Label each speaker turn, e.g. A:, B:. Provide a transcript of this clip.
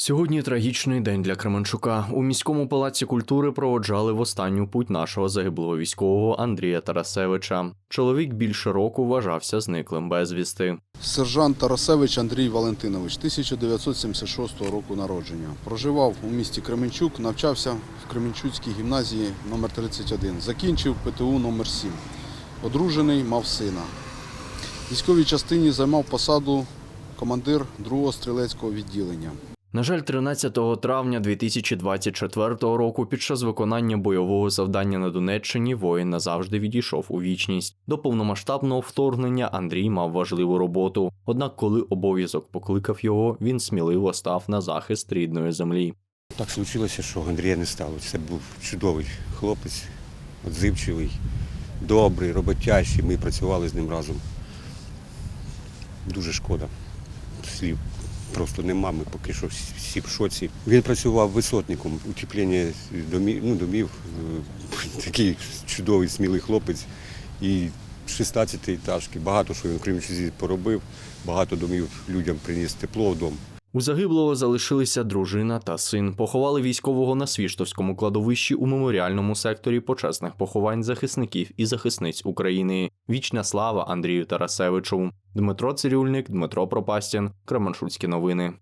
A: Сьогодні трагічний день для Кременчука. У міському палаці культури проводжали в останню путь нашого загиблого військового Андрія Тарасевича. Чоловік більше року вважався зниклим безвісти.
B: Сержант Тарасевич Андрій Валентинович, 1976 року народження. Проживав у місті Кременчук, навчався в Кременчуцькій гімназії номер 31 Закінчив ПТУ номер 7 Одружений, мав сина. Військовій частині займав посаду командир 2-го стрілецького відділення.
A: На жаль, 13 травня 2024 року під час виконання бойового завдання на Донеччині воїн назавжди відійшов у вічність. До повномасштабного вторгнення Андрій мав важливу роботу. Однак, коли обов'язок покликав його, він сміливо став на захист рідної землі.
C: Так случилося, що Андрія не стало. Це був чудовий хлопець, відзивчивий, добрий, роботящий. Ми працювали з ним разом. Дуже шкода. Слів просто нема, ми поки що всі- в шоці. Він працював висотником, утеплення домів, ну, домів. е, Такий чудовий, смілий хлопець. І 16 етажки. Багато що він крім Кримчузі поробив, багато домів людям приніс тепло в дом.
A: У загиблого залишилися дружина та син. Поховали військового на Свіштовському кладовищі у меморіальному секторі почесних поховань захисників і захисниць України. Вічна слава Андрію Тарасевичу. Дмитро Цирюльник, Дмитро Пропастін, Кременшульські новини.